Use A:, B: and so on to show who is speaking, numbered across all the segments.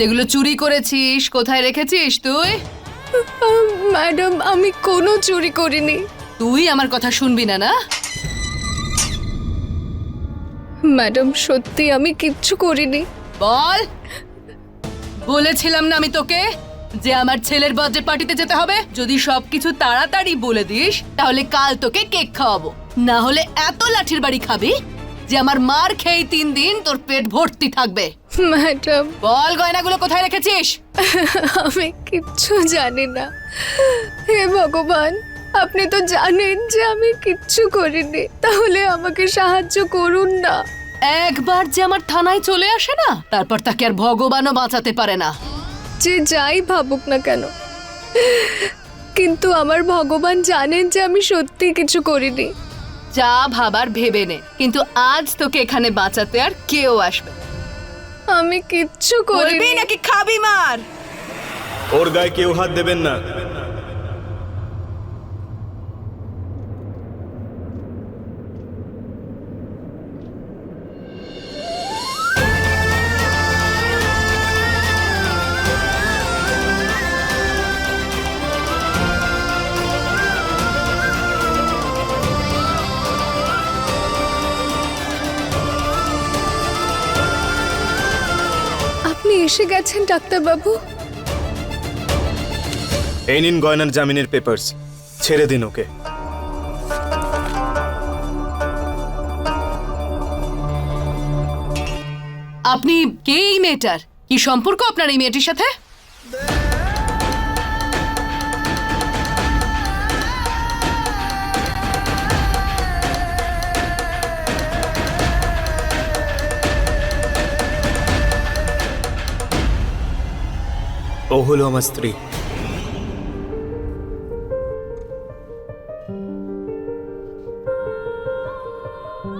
A: যেগুলো চুরি করেছিস? কোথায় রেখেছিস তুই?
B: ম্যাডাম আমি কোনো চুরি করিনি।
A: তুই আমার কথা শুনবি না না?
B: ম্যাডাম সত্যি আমি কিচ্ছু করিনি।
A: বল। বলেছিলাম না আমি তোকে যে আমার ছেলের বার্থডে পার্টিতে যেতে হবে। যদি সবকিছু তাড়াতাড়ি বলে দিস তাহলে কাল তোকে কেক খাওয়াবো। না হলে এত লাঠির বাড়ি খাবি যে আমার মার খেয়ে তিন দিন তোর পেট ভর্তি থাকবে।
B: ম্যাডাম।
A: বল গয়নাগুলো কোথায় রেখেছিস?
B: আমি কিচ্ছু জানি না। হে ভগবান আপনি তো জানেন যে আমি কিচ্ছু করিনি। তাহলে আমাকে সাহায্য করুন না।
A: একবার যে আমার থানায় চলে আসে না তারপর তাকে আর ভগবানও বাঁচাতে পারে না।
B: যে যাই ভাবুক না কেন। কিন্তু আমার ভগবান জানেন যে আমি সত্যি কিছু করিনি।
A: যা ভাবার ভেবে নে কিন্তু আজ তোকে এখানে বাঁচাতে আর কেউ আসবে।
B: আমি কিচ্ছু
A: করি
B: করিনি
A: নাকি খাবি মার?
C: ওর গায়ে কেউ হাত দেবেন না।
B: আপনি এসে গেছেন ডাক্তারবাবু?
C: এই নিন গয়নার জামিনের পেপারস ছেড়ে দিন ওকে।
A: আপনি কে এই মেয়েটার? কি সম্পর্ক আপনার এই মেয়েটির সাথে?
C: ও হলো আমার স্ত্রী।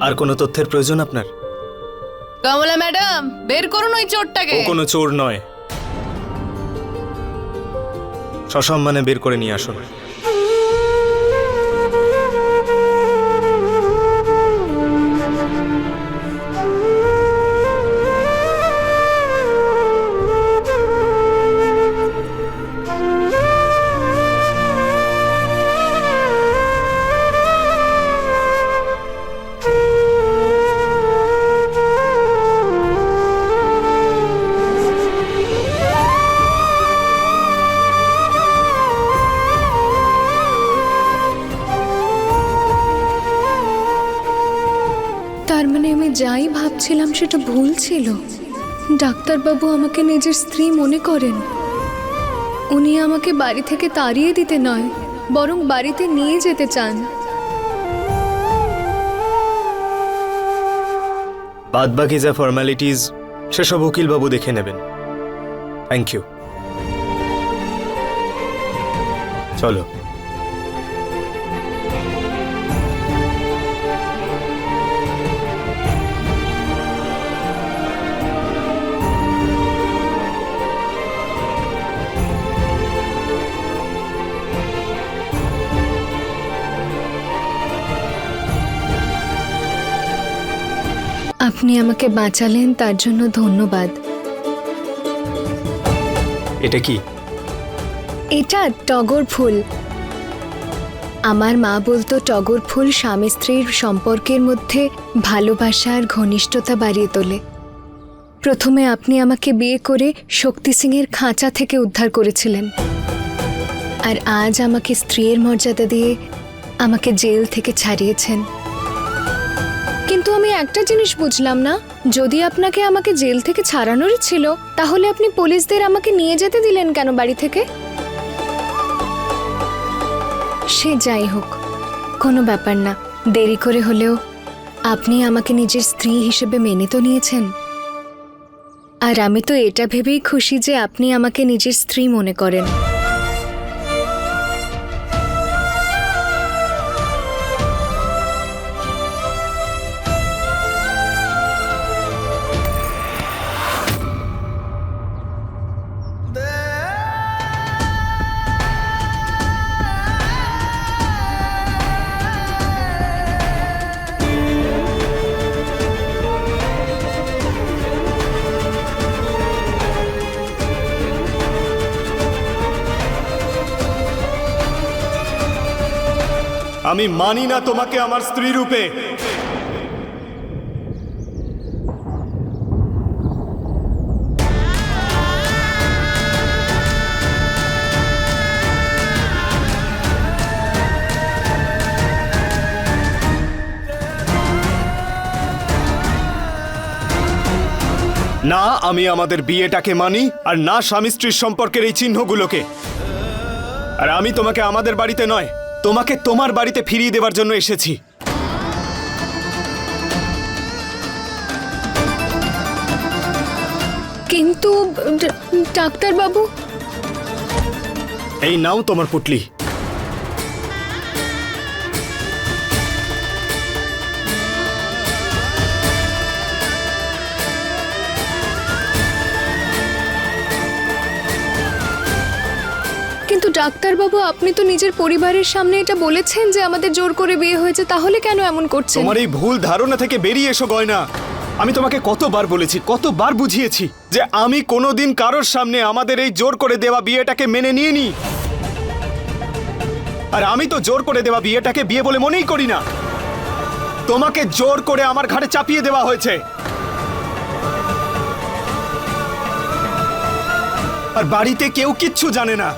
C: আর কোনো তথ্যের প্রয়োজন আপনার?
A: কমলা ম্যাডাম বের করুন ওই
C: ও
A: চোরটাকে
C: কোনো চোর নয়। সসম্মানে বের করে নিয়ে আসুন।
B: সেটা ভুল ছিল। ডাক্তারবাবু আমাকে নিজের স্ত্রী মনে করেন। উনি আমাকে বাড়ি থেকে তাড়িয়ে দিতে নয়, বরং বাড়িতে নিয়ে যেতে চান।
C: বাদ বাকি যা ফর্মালিটিস সেসব উকিলবাবু দেখে নেবেন। থ্যাংক ইউ চলো।
B: আপনি আমাকে বাঁচালেন তার জন্য ধন্যবাদ।
C: এটা কি?
B: এটা টগর ফুল। আমার মা বলতো টগর ফুল স্বামী স্ত্রীর সম্পর্কের মধ্যে ভালোবাসা আর ঘনিষ্ঠতা বাড়িয়ে তোলে। প্রথমে আপনি আমাকে বিয়ে করে শক্তি সিংয়ের খাঁচা থেকে উদ্ধার করেছিলেন। আর আজ আমাকে স্ত্রীর মর্যাদা দিয়ে আমাকে জেল থেকে ছাড়িয়েছেন। কিন্তু আমি একটা জিনিস বুঝলাম না। যদি আপনাকে আমাকে জেল থেকে ছাড়ানোরই ছিল, তাহলে আপনি পুলিশদের আমাকে নিয়ে যেতে দিলেন কেন বাড়ি থেকে? সে যাই হোক, কোনো ব্যাপার না। দেরি করে হলেও আপনি আমাকে নিজের স্ত্রী হিসেবে মেনে তো নিয়েছেন। আর আমি তো এটা ভেবেই খুশি যে আপনি আমাকে নিজের স্ত্রী মনে করেন।
C: আমি মানি না তোমাকে আমার স্ত্রী রূপে। না, আমি আমাদের বিয়েটাকে মানি, আর না স্বামী স্ত্রীর সম্পর্কের এই চিহ্নগুলোকে। আর আমি তোমাকে আমাদের বাড়িতে নয় তোমাকে তোমার বাড়িতে ফিরিয়ে দেবার জন্য এসেছি।
B: কিন্তু ডাক্তার ডাক্তারবাবু?
C: এই নাও তোমার পুটলি।
B: ডাক্তারবাবু, আপনি তো নিজের পরিবারের সামনে এটা বলেছেন যে আমাদের জোর করে বিয়ে হয়েছে, তাহলে কেন এমন করছেন?
C: তোমার এই ভুল ধারণা থেকে বেরিয়ে এসো, গয়না। আমি তোমাকে কতবার বলেছি, কতবার বুঝিয়েছি যে আমি কোনোদিন কারোর সামনে আমাদের এই জোর করে দেওয়া বিয়েটাকে মেনে নিয়ে নি আর আমি তো জোর করে দেওয়া বিয়েটাকে বিয়ে বলে মনেই করি না। তোমাকে জোর করে আমার ঘাড়ে চাপিয়ে দেওয়া হয়েছে। আর বাড়িতে কেউ কিচ্ছু জানে না।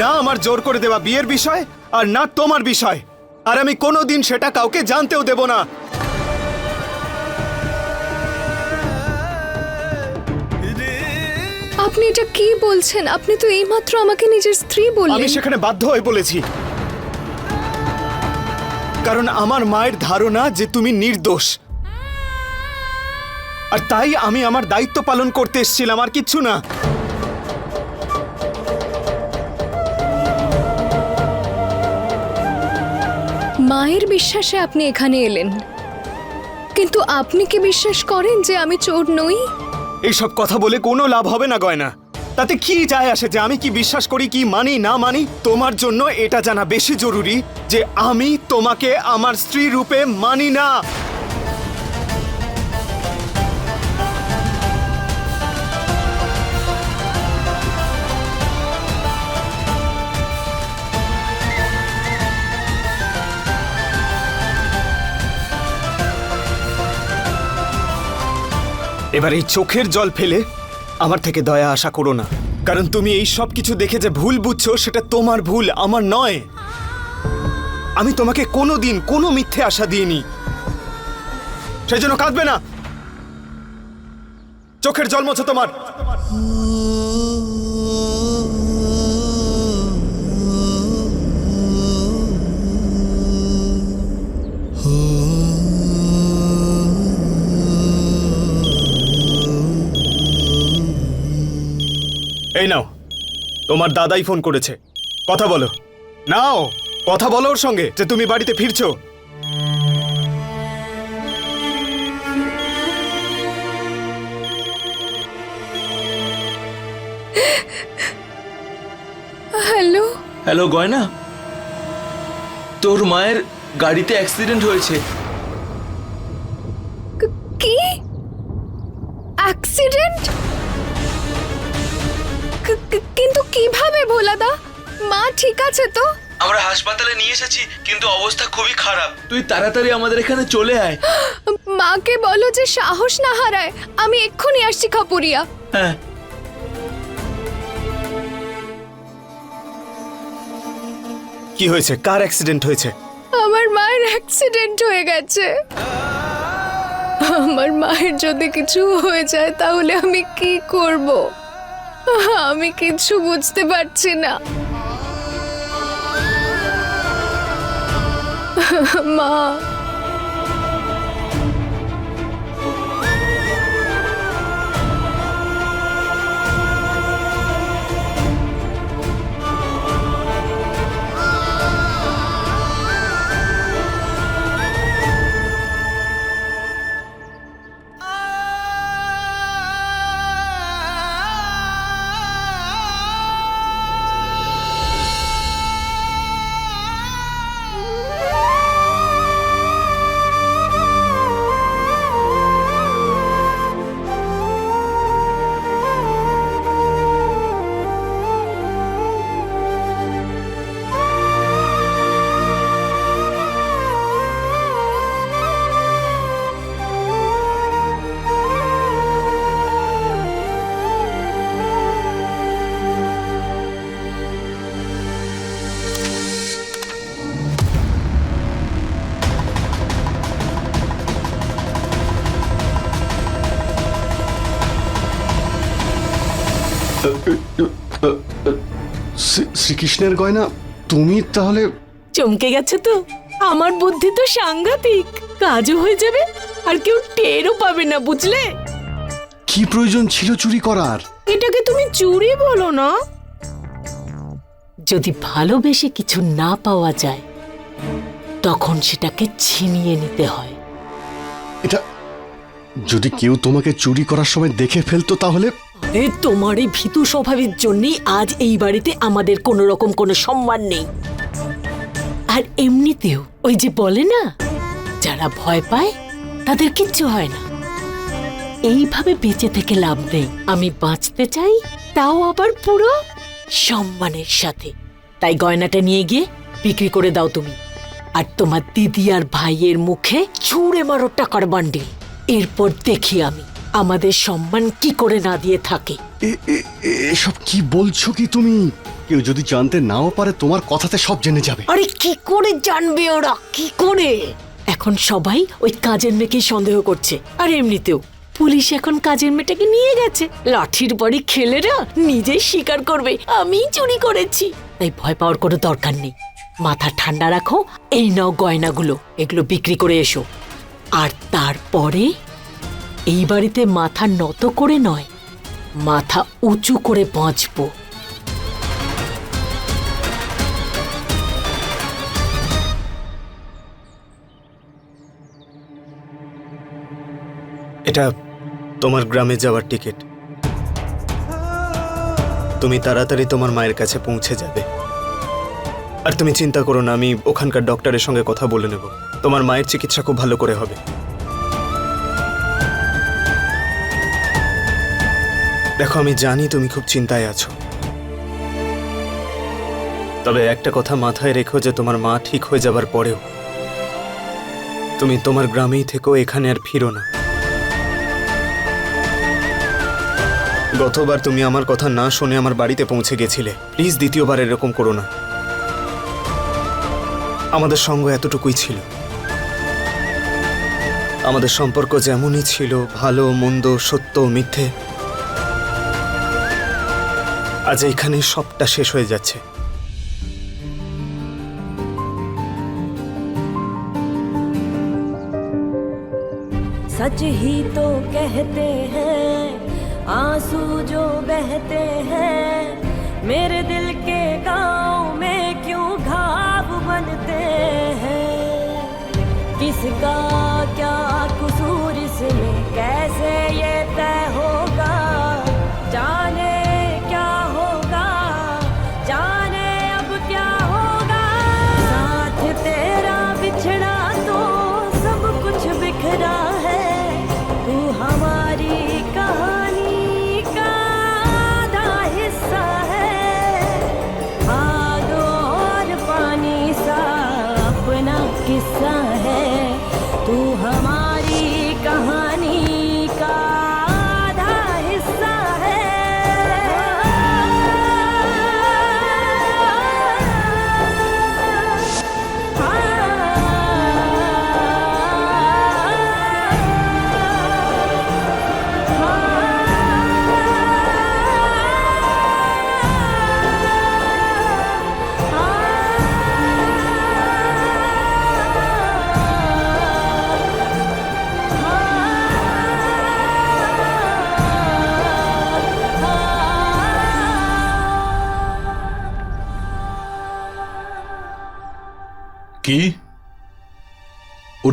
C: না আমার জোর করে দেওয়া বিয়ের বিষয় আর না তোমার বিষয়। আর আমি কোনোদিন সেটা কাউকে জানতেও দেব না।
B: আপনি এটা কি বলছেন? আপনি তো এইমাত্র আমাকে নিজের স্ত্রী
C: আমি সেখানে বাধ্য হয়ে বলেছি। কারণ আমার মায়ের ধারণা যে তুমি নির্দোষ। আর তাই আমি আমার দায়িত্ব পালন করতে এসেছিলাম আর কিচ্ছু না।
B: মায়ের বিশ্বাসে আপনি এখানে এলেন। কিন্তু আপনি কি বিশ্বাস করেন যে আমি চোর নই?
C: এইসব কথা বলে কোনো লাভ হবে না, গয়না। তাতে কি যায় আসে যে আমি কি বিশ্বাস করি, কি মানি, না মানি? তোমার জন্য এটা জানা বেশি জরুরি যে আমি তোমাকে আমার স্ত্রী রূপে মানি না। এবার এই চোখের জল ফেলে আমার থেকে দয়া আশা করো না। কারণ তুমি এই সব কিছু দেখে যে ভুল বুঝছ, সেটা তোমার ভুল, আমার নয়। আমি তোমাকে কোনো দিন কোনো মিথ্যে আশা দিইনি। সেই জন্য কাঁদবে না। চোখের জল মোছো তোমার। এই নাও তোমার দাদাই ফোন করেছে। কথা বলো। নাও কথা বলো ওর সঙ্গে যে তুমি বাড়িতে ফিরছো।
B: হ্যালো।
D: হ্যালো গয়না। তোর মায়ের গাড়িতে অ্যাক্সিডেন্ট হয়েছে।
B: ভোলাদা? মা ঠিক আছে তো?
D: আমরা হাসপাতালে নিয়ে এসেছি কিন্তু অবস্থা খুবই খারাপ। তুই তাড়াতাড়ি আমাদের এখানে চলে আয়।
B: মাকে বলো যে সাহস না হারায় আমি এক্ষুনি আসছি খাপুরিয়া।
D: হ্যাঁ।
C: কি হয়েছে? কার অ্যাক্সিডেন্ট হয়েছে?
B: আমার মায়ের অ্যাক্সিডেন্ট হয়ে গেছে। আমার মায়ের যদি কিছু হয়ে যায় তাহলে আমি কি করব? আমি কিছু বুঝতে পারছি না। মা।
E: শ্রীকৃষ্ণের গয়না তুমি তাহলে
F: চমকে গেছে তো। আমার বুদ্ধি তো সাংঘাতিক। কাজও হয়ে যাবে আর কেউ টেরও পাবে না বুঝলে?
E: কি প্রয়োজন ছিল চুরি করার?
F: এটাকে তুমি চুরি বলো না। যদি ভালোবেসে কিছু না পাওয়া যায় তখন সেটাকে ছিনিয়ে নিতে হয়।
E: এটা যদি কেউ তোমাকে চুরি করার সময় দেখে ফেলতো তাহলে?
F: এ তোমার এই ভীতু স্বভাবের জন্যই আজ এই বাড়িতে আমাদের কোনো রকম কোনো সম্মান নেই। আর এমনিতেও, ওই যে বলে না, যারা ভয় পায়, তাদের কিচ্ছু হয় না। এইভাবে বেঁচে থেকে লাভ নেই। আমি বাঁচতে চাই, তাও আবার পুরো সম্মানের সাথে। তাই গয়নাটা নিয়ে গিয়ে বিক্রি করে দাও তুমি। আর তোমার দিদি আর ভাইয়ের মুখে ছুঁড়ে মারো টাকার বান্ডিল। এরপর দেখি আমি আমাদের সম্মান কি করে না দিয়ে থাকে।
E: এসব কি বলছো কি তুমি? কেউ যদি জানতে নাও পারে তোমার কথাতে সব জেনে যাবে।
F: আরে কি করে জানবে ওরা? কি করে? এখন সবাই ওই কাজের মেয়েকে সন্দেহ করছে। আর এমনিতেও পুলিশ এখন কাজের মেয়েটাকে নিয়ে গেছে। লাঠির বাড়ি খেলেরা নিজেই স্বীকার করবে। আমি চুরি করেছি। তাই ভয় পাওয়ার কোনো দরকার নেই। মাথা ঠান্ডা রাখো এই নাও গয়নাগুলো। এগুলো বিক্রি করে এসো। আর তারপরে? এই বাড়িতে মাথা নত করে নয়, মাথা উঁচু করে বাঁচবো।
C: এটা তোমার গ্রামে যাওয়ার টিকিট। তুমি তাড়াতাড়ি তোমার মায়ের কাছে পৌঁছে যাবে। আর তুমি চিন্তা করো না, আমি ওখানকার ডক্টরের সঙ্গে কথা বলে নেব। তোমার মায়ের চিকিৎসা খুব ভালো করে হবে। দেখো, আমি জানি তুমি খুব চিন্তায় আছো। তবে একটা কথা মাথায় রেখো যে তোমার মা ঠিক হয়ে যাবার পরেও তুমি তোমার গ্রামেই থেকো, এখানে আর ফিরো না। গতবার তুমি আমার কথা না শুনে আমার বাড়িতে পৌঁছে গেছিলে। প্লিজ দ্বিতীয়বার এরকম করো না। আমাদের সঙ্গ এতটুকুই ছিল আমাদের সম্পর্ক যেমনই ছিল ভালো মন্দ সত্য মিথ্যে আজ এইখানে সবটা শেষ হয়ে যাচ্ছে
G: सच ही तो कहते हैं आंसू जो बहते हैं मेरे दिल बनते हैं। किसका क्या कसूर इसमें? कैसे ये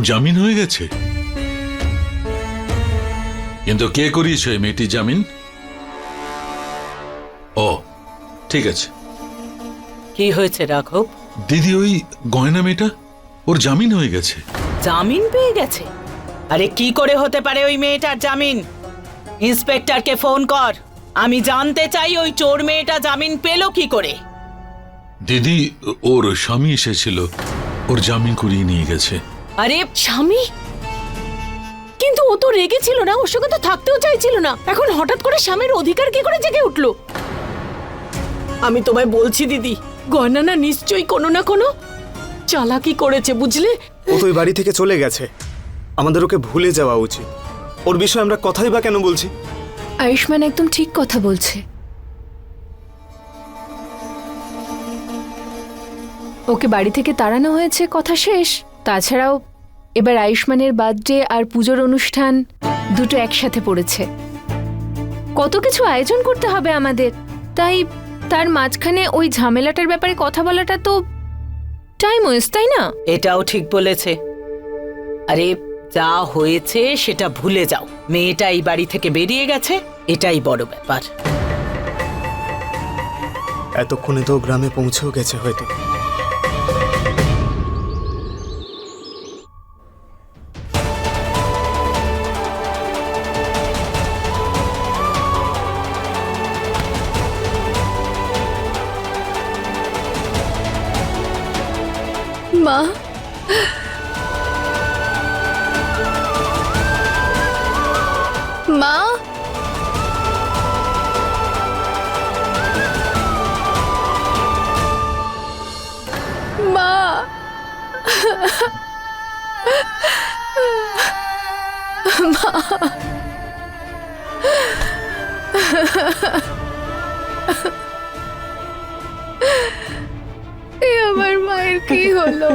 H: ওর জামিন হয়ে গেছে। কিন্তু কে করিয়েছে ওই মেয়েটি জামিন? ও ঠিক আছে।
I: কি হয়েছে রাঘব?
H: দিদি ওই গয়না মেয়েটা ওর জামিন হয়ে গেছে।
I: জামিন পেয়ে গেছে? আরে কি করে হতে পারে ওই মেয়েটার জামিন? ইন্সপেক্টরকে ফোন কর। আমি জানতে চাই ওই চোর মেয়েটা জামিন পেল কি করে?
H: দিদি ওর স্বামী এসেছিল। ওর জামিন করিয়ে নিয়ে গেছে।
I: আরে
F: স্বামী? কিন্তু ও তো রেগেছিল না ওর সঙ্গে তো থাকতেও চাইছিল না। এখন হঠাৎ করে স্বামীর অধিকার কি করে জেগে উঠল? আমি তোমায় বলছি দিদি গয়না না নিশ্চয়ই কোনো না কোনো চালাকি করেছে বুঝলে?
C: ও তো ওই বাড়ি থেকে চলে গেছে। আমাদের ওকে ভুলে যাওয়া উচিত। ওর বিষয়ে আমরা কথাই বা কেন বলছি?
B: আয়ুষ্মান একদম ঠিক কথা বলছে। ওকে বাড়ি থেকে তাড়ানো হয়েছে কথা শেষ। তাছাড়াও এবার আয়ুষ্মানের বার্থডে আর পুজোর অনুষ্ঠান দুটো একসাথে পড়েছে। কত কিছু আয়োজন করতে হবে আমাদের তাই তার মাঝখানে ওই ঝামেলাটার ব্যাপারে কথা বলাটা তো টাইম ওয়েস্ট তাই না?
I: এটাও ঠিক বলেছে। আরে যা হয়েছে সেটা ভুলে যাও। মেয়েটা এই বাড়ি থেকে বেরিয়ে গেছে এটাই বড় ব্যাপার।
C: এতক্ষণে তো গ্রামে পৌঁছেও গেছে হয়তো।
B: মা মায়ের কি হলো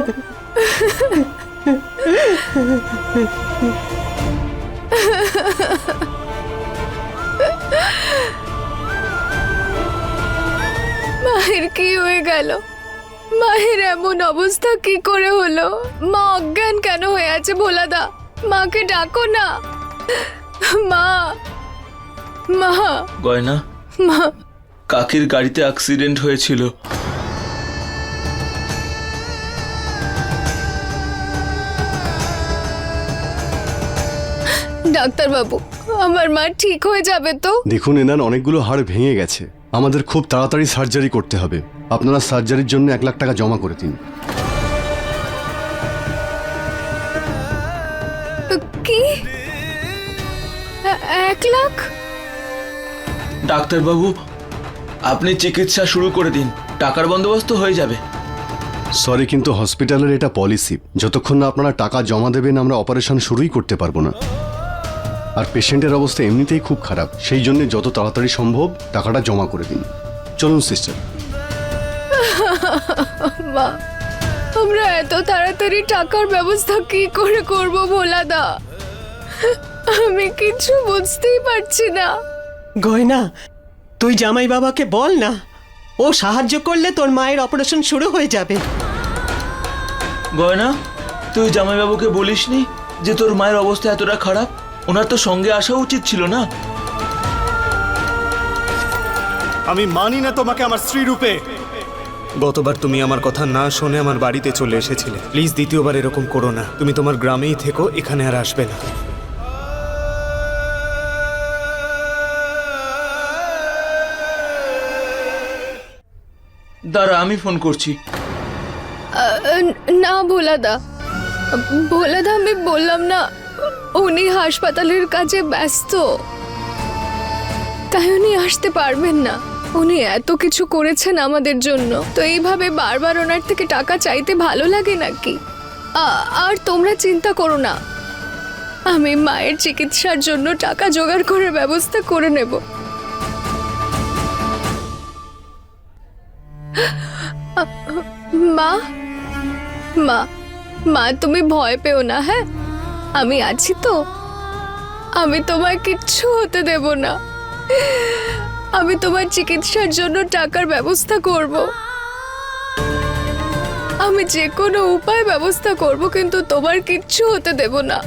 B: মায়ের কি হয়ে গেল? মায়ের এমন অবস্থা কি করে হলো? মা অজ্ঞান কেন হয়ে আছে ভোলাদা? মাকে ডাকো না। মা মা।
D: গয়না
B: মা।
D: কাকির গাড়িতে অ্যাক্সিডেন্ট হয়েছিল।
B: ডাক্তার বাবু আমার মা ঠিক হয়ে যাবে তো?
E: দেখুন এনার অনেকগুলো হাড় ভেঙে গেছে। আমাদের খুব তাড়াতাড়ি সার্জারি করতে হবে। আপনারা সার্জারির জন্য এক লাখ টাকা জমা করে দিন।
B: কি? এক লাখ?
D: ডাক্তারবাবু আপনি চিকিৎসা শুরু করে দিন। টাকার বন্দোবস্ত হয়ে যাবে।
E: সরি কিন্তু হসপিটালের এটা পলিসি। যতক্ষণ না আপনারা টাকা জমা দেবেন আমরা অপারেশন শুরুই করতে পারব না। আর পেশেন্টের অবস্থা এমনিতেই খুব খারাপ। সেই জন্য যত তাড়াতাড়ি সম্ভব টাকাটা জমা করে দিন। চলুন সিস্টার।
B: মা আমরা এত তাড়াতাড়ি টাকার ব্যবস্থা কি করে করব ভোলাদা? আমি কিছু বুঝতেই পারছি না।
J: গয়না তুই জামাই বাবাকে বল না। ও সাহায্য করলে তোর মায়ের অপারেশন শুরু হয়ে যাবে।
D: গয়না তুই জামাইবাবুকে বলিসনি যে তোর মায়ের অবস্থা এতটা খারাপ? ওনার তো সঙ্গে আসা উচিত ছিল না।
C: আমি মানি না তোমাকে আমার স্ত্রী রূপে। গতবার তুমি আমার কথা না শুনে আমার বাড়িতে চলে এসেছিলে। প্লিজ দ্বিতীয়বার এরকম করো না। তুমি তোমার গ্রামেই থেকো এখানে আর আসবে না।
D: দাঁড়া আমি ফোন করছি।
B: না ভোলাদা। ভোলাদা আমি বললাম না উনি হাসপাতালের কাজে ব্যস্ত। তাই উনি আসতে পারবেন না। উনি এত কিছু করেছেন আমাদের জন্য। তো এইভাবে বারবার ওনার থেকে টাকা চাইতে ভালো লাগে নাকি? আর তোমরা চিন্তা করো না। আমি মায়ের চিকিৎসার জন্য টাকা জোগাড় করে ব্যবস্থা করে নেব। মা? মা? মা, তুমি ভয় পেও না হ্যাঁ? আমি আছি তো। আমি তোমায় কিচ্ছু হতে দেব না। আমি তোমার চিকিৎসার জন্য টাকার ব্যবস্থা করব। আমি যে কোনো উপায় ব্যবস্থা করব, কিন্তু তোমার কিচ্ছু হতে দেব না।